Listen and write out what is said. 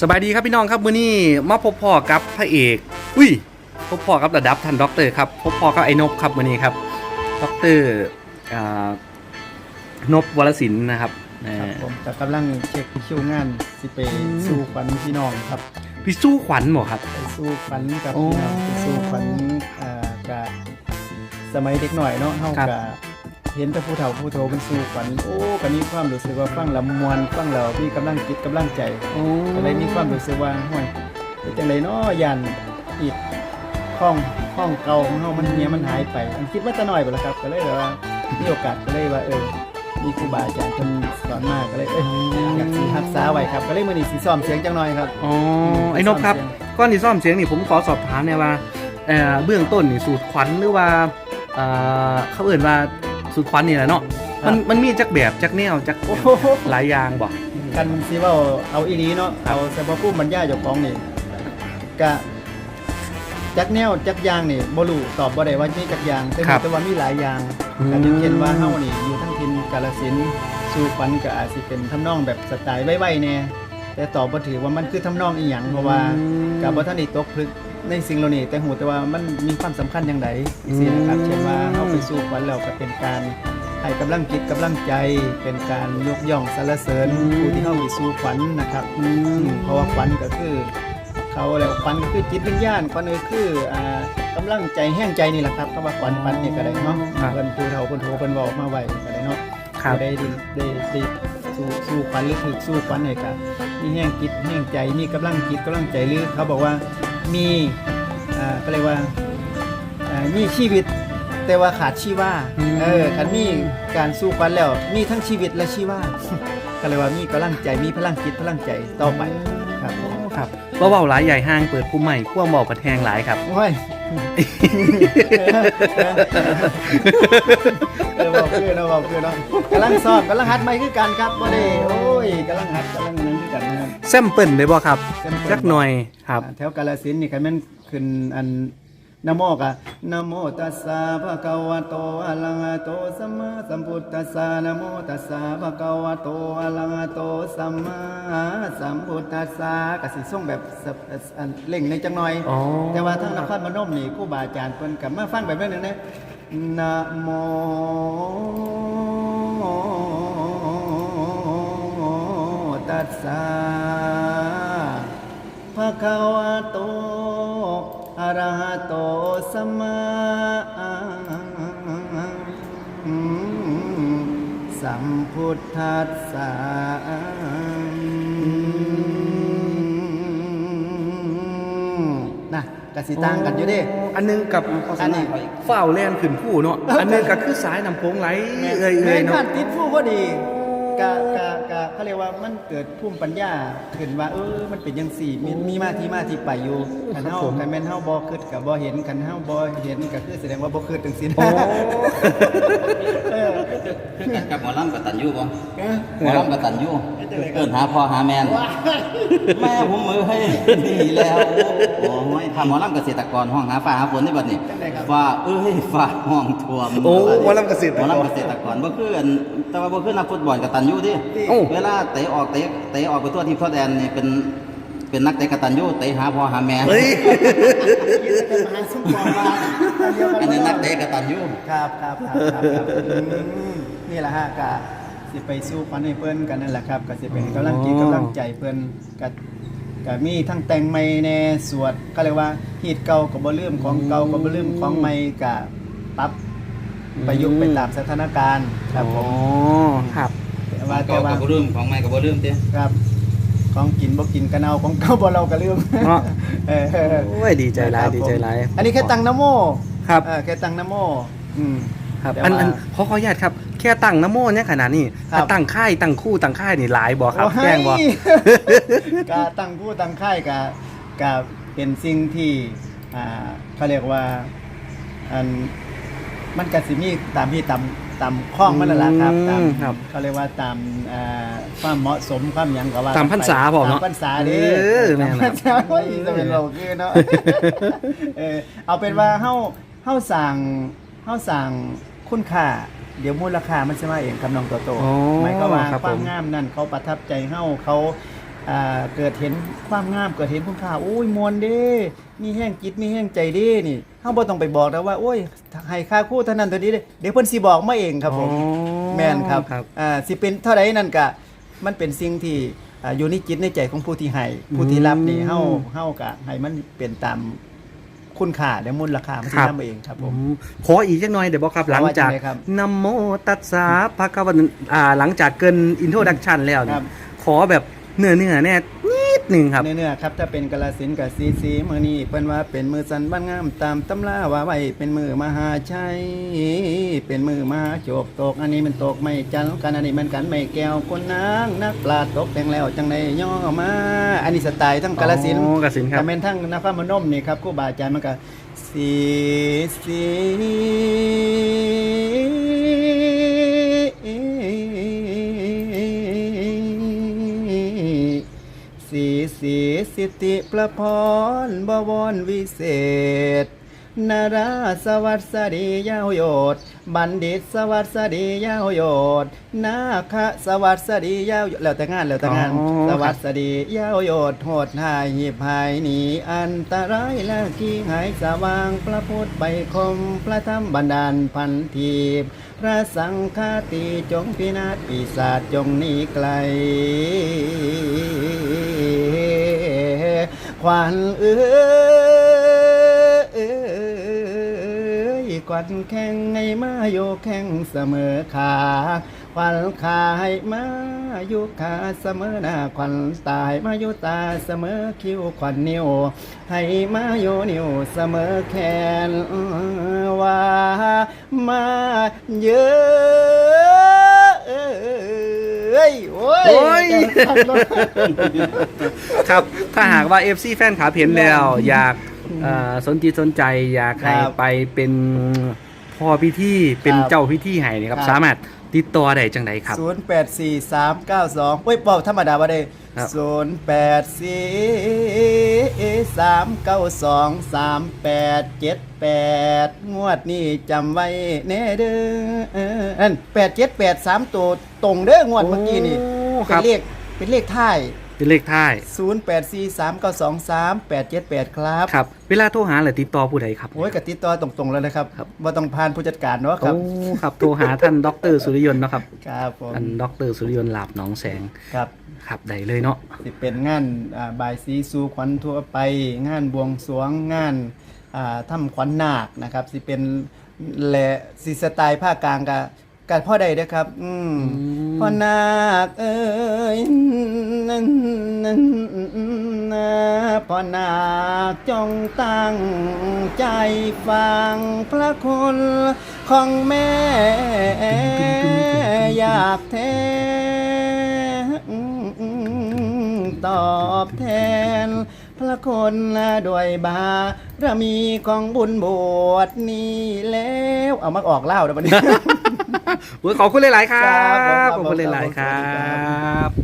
สบายดีครับพี่น้องครับมื้อนี้มาพบพ่อกับพระเอก อุ้ยพบพ่อกับระดับท่านด็อกเตอร์ครับพบพ่อกับไอ้นบครับมื้อนี้ครับด็อกเตอร์อ่านบวรศิลป์นะครับเอ่ครับอผมก็กำลังเช็คคิวงานสิไปอืมสู่ขวัญพี่น้องครับพี่สู้ขวัญหมอครับไปสู่ขวัญกับโอ้พี่น้องไปสู่ขวัญอ่ากับสมัยเด็กหน่อยเนาะเฮาครับก็ เห็นแต่ผู้เฒ่าผู้โตเป็นสู่ขวัญโอ้ก็มีความรู้สึกว่าฟังแล้วมวนฟังแล้วมีกำลังจิตกำลังใจโอ้ก็เลยมีความรู้สึกว่าห้วยเป็นจังไดเนาะยันอีกห้องห้องเก่าของเฮามันเหียมันหายไปอันคิดว่าจะน้อยไปแล้วครับก็เลยแบบว่ามีโอกาสก็เลยว่าเออมีครูบาอาจารย์เพิ่นสอนมาก็เลยเอ้ยอยากสิรักษาไว้ครับ ก็เลยมื้อนี้สิซ้อมเสียงจังหน่อยครับอ๋อไอ้นบครับก้อนที่ซ่อมเสียงนี่ผมขอสอบถามเนี่ยว่าเอ่อเบื้องต้นนี่สูตรขวัญหรือว่าเอ่อเขาเอ่นว่า สูตรขวัญนี่แหละเนาะมันมันมีจักแบบจักแนวจักโอ้โหหลายอย่างบ่ กันสิเว่าเอาอีหลีเนาะครับเอาเฉพาะผู้บรรยายเจ้าของนี่กะจักแนวจักอยางนี่บ่รู้ตอบบ่ได้ว่ามีจักอยางแต่ครับแต่ว่ามีหลายอย่างอืม กันอย่างเช่นว่าเฮานี่อยู่ทั้งทินกาฬสินธุ์สู่ขวัญก็อาจสิเป็นทำนองแบบสไตล์ไว้ๆแน่แต่ตอบบ่ถือว่ามันคือทำนองอีหยังเพราะว่าก็บ่ทันได้ตกผลึก ในสิ่งเหล่านี้แต่หูแต่ว่ามันมีความสำคัญอย่างไรสินะครับ เช่นว่าเฮาไปสู่ขวัญแล้วก็เป็นการให้กำลังจิตกำลังใจ เป็นการยกย่องสรรเสริญผู้ที่เฮาไปสู่ขวัญนะครับอือืมมเพราะว่าขวัญก็คือ เขาแล้วขวัญก็คือจิตวิญญาณขวัญก็คืออ่ากำลังใจแห้งใจนี่แหละครับคำว่าขวัญขวัญนี่ก็ได้เนาะครับ เพิ่นผู้เฒ่าเพิ่นโทเพิ่นบอกมาไว้ก็ได้เนาะ ครับ ได้ได้ได้ได้สู้สู้ขวัญหรือถูกสู้ขวัญให้กับมีแห้งจิตแห้งใจมีกำลังจิตกำลังใจหรือเขาบอกว่า มีอ่าก็เรียกว่าอ่ามีชีวิตแต่ว่าขาดชีวาอืมเออคันมีการสู้ขวัญแล้ว มีทั้งชีวิตและชีวาก็เลยว่ามีกำลังใจมีพลังจิตพลังใจต่อไปครับผมครับว่าเบาหลายใหญ่ห้างเปิดผู้ใหม่ขั้วเบากระแทงหลายครับโอ้ย เออบอกคือเนาะบอกคือเนาะกำลังสอบกำลังหัดใหม่คือกันครับบ่ได้โอ้ยกำลังหัดกำลังนั้นคือกันนะครับ แซมเปิลได้บ่ครับแซมเปิ้ล จักหน่อยครับอ่าแถวกาฬสินธุ์นี่คันแม่นขึ้นอัน นะโมกะนะโมตัสสะภะคะวะโตอะระหะโตสัมมาสัมพุทธัสสะนะโมตัสสะภะคะวะโตอะระหะโตสัมมาสัมพุทธัสสะก็สิส่งแบบสะอันเร่งในจังหน่อยอ๋อแต่ว่าทางนครพนมนี่ครูบาอาจารย์เพิ่นก็มาฟังแบบนั้นนะนะโม มมาสัมพุทธัสสะนะกสิต่างกันอยู่เดิ อันหนึงกับอันนี้ฝ้าวแล่นขึ้นผู้เนาะ อันหนึงก็คือสายน้ำโพงไหลเอ้ยแม่เอ้ยนเนาะผ่านติดผู้พอดี กะกะกะเขาเรียกว่ามันเกิดภูมิปัญญาขึ้นว่าเออมันเป็นยังสี่มีมีมาที่มาที่ไปอยู่คันเฮาคันแม่นเฮาบ่คิดกับบ่เห็นคันเฮาบ่เห็นก็คือแสดงว่าบ่คิดจังซี่นะโอ้เออคือกันกับหมอลำกับตันยูบ่เออหมอลำกับตันยูเอิ้นหาพ่อหาแม่นแม่ผมมือให้ดีแล้วโอ้ยถ้าหมอลำเกษตรกรห้องหาฟ้าหาฝนนี่บัดนี้ฟ้าเอ้ยฟ้าห้องท่วมโอ้หมอลำเกษตรหมอลำเกษตรกรบ่คืออันแต่ว่าบ่คือนักฟุตบอลกับตันยูดิโอ้เวลาเตะออกเตะเตะออกไปทั่วทีมทั่วแดนนี่เป็นเป็นนักเตะกตันยูเตะหาพ่อหาแม่เฮ้ยมหาสมปองมาเดียวกัอันนี้นักบ่เตะกตันยูครับครับครับครับครับอืมนี่แหละฮะกะสิไปสู้ขวัญให้เพิ่นกันนั่นแหละครับก็สิเป็นกำลังจิตอ๋อกำลังใจเพิ่นก็ก็มีทั้งแต่งใหม่แน่สวดก็เรียกว่าฮีตเก่าก็บ่ลืมของเก่าก็บ่ลืมของใหม่ก็ปรับประยุกต์ไปตามสถานการณ์ครับผอ๋อม ครับ แต่ว่าก็แต่ว่าบ่ลืมของใหม่ก็บ่ลืมติครับ ของกินบ่กินกันเอาของเก่าบ่เราก็ลืมเนาะ เออโอ้ยดีใจหลายดีใจหลายอันนี้แค่ตังนะโมครับ เออแค่ตังนะโม อืม ครับแต่อันว่าอันขอขออนุญาตครับ แค่ตั้งน้ำโมเนี่ยขนาดนี้ครับ ถ้าตั้งค่ายตั้งคู่ตั้งค่ายนี่หลายบ่ครับโอ้ยแจ้งบ่กาตั้งผู้ตั้งค่ายกะกะเป็นสิ่งที่อ่าเขาเรียกว่าอันมันกสิมีตามที่ตาม ตามข้องมันนั่นแหละครับตามอืมครับเขาเรียกว่าตามอ่าความเหมาะสมความหยังก็ว่าตามพรรษาบอกเนาะตามพรรษาเด้เออแม่ตามนพครรับรษาโอ้ยจะเป็นเราคือเนาะเออเอาเป็นว่าเฮาเฮาสั่งเฮาสั่งคุณค่าเดี๋ยวมูลค่ามันจะมาเองกับน้องโตโตอ๋อหมายความว่าครับความผมงามนั่นเขาประทับใจเฮาเขาอ่า เกิดเห็นความงามเกิดเห็นคุณค่าโอ้ยมวนเด้มีแห้งจิตมีแห้งใจเด้นี่เฮาบ่ต้องไปบอกนะว่าโอ้ยให้ค่าคู่เท่านั้นเท่านี้เด้เดี๋ยวเพิ่นสิบอกมาเองครับผมอ๋อแม่นครับครับอ่าสิเป็นเท่าใดนั่นก็มันเป็นสิ่งที่อ่าอยู่ในจิตในใจของผู้ที่ให้ผู้ที่รับนี่อืมเฮาเฮาก็ให้มันเป็นตามคุณค่าและมูลค่ามันสิครับนำเองครับผมอืมขออีกจักหน่อยเดี๋ยวบอกครับหลังจากว่าจังไดครับนะโมตัสสะภะคะวะอ่าหลังจากเกินอินโทรดักชันแล้วคเนี่รัยบขอแบบ เนื้อเนื้อๆแน่นิดหนึ่งครับ เนื้อๆครับถ้าเป็นกาลสินธุ์กับซีซีมือนี้เปิ้นว่าเป็นมือสันบ้านงามตามตำราว่าไว้เป็นมือมหาชัยเป็นมือมหาโจกตกอันนี้มันตกไม่จันกันอันนี้มันกันไม่แก้วคนนางนักปราชญ์ตกแต่งแล้วจังได้ย่อมาอันนี้สไตล์ทั้งกาลสินธุ์ อ๋อกาฬสินธุ์ครับ แต่เป็นทั้งนครพนมนี่ครับครูบาอาจารย์มันก็สีสีสี สีสิทธิประพรบวรวิเศษนาราสวัสดียาวโยดบัณฑิตสวัสดียาวโยดนาคะสวัสดียาวโยดแล้วแต่งานแล้วแต่งาน อ๋อ สวัสดียาวโยดโหดหายหีบหายหนีอันตรายและขี้หายสว่างพระพุทธไปคม พระธรรมบันดาลพันทีบพระสังฆาติจงพินาศปีศาจจงหนีไกล ขวัญเอ้ยขวัญแข่งไงมาโยแข่งเสมอขาขวัญขาให้มาอยู่ขาเสมอหน้าขวัญตายมาอยู่ตาเสมอคิ้วขวัญนิ้วให้มาโยนิ้วเสมอแขนว่ามาเยอะ โอ้ยโอ้ย ครับ ถ้าหากว่า FC แฟนขาเห็นแล้ว อยากเอ่อสนจิตสนใจอยากให้ครับไปเป็นพ่อพิธีเป็นครับเจ้าพิธีให้นี่ครับ ครับ สามารถติดต่อได้จังไดครับ ศูนย์แปดสี่สามเก้าสองเฮ้ยเปล่าธรรมดาบ่ได้ครับ ศูนย์แปดสี่สามเก้าสองสามแปดเจ็ดแปดงวดนี้จำไว้แน่เด้ออันแปดเจ็ดแปดสามตัวตรงเด้องวดเมื่อกี้นี่โอ้ค เป็รันบ เลขเป็นเลขท้ายเป็นเลขท้ายศูนย์แปดสี่สามเก้าสองสามแปดเจ็ดแปดครับครับ เวลาโทรหาหรือติดต่อผู้ใดครับ โอ้ยกติดต่อตรงๆแล้วนะครับครับ ว่าต้องผ่านผู้จัดการเนาะครัโอ้บครับโทรหาท่านดรสุริยนต์เนาะครับครับผมท่านดรสุริยนต์ลาบหนองแสงครับ ครับได้เลยเนาะ สิเป็นงานอ่าบายสีสู่ขวัญทั่วไป งานบวงสรวงงานอ่าทำขวัญนาคนะครับ สิเป็นแหละสิสไตล์ภาคกลางกับ กับพ่อใดนะครับ อืมมพ่อนาคเอ้ยนั่นนั่นนะพ่อนาคจงตั้งใจฟังพระคุณของแม่อยากแท้ตอบแทนพระคนด้วยบารมีของบุญบวชนี้แล้ว เอามาออกเล่าแล้ววันนี้โอ้ย ขอบคุณหลายๆครัครับผมครับ ขอบคุณหลาย ๆ ครัสวัสดีครับบ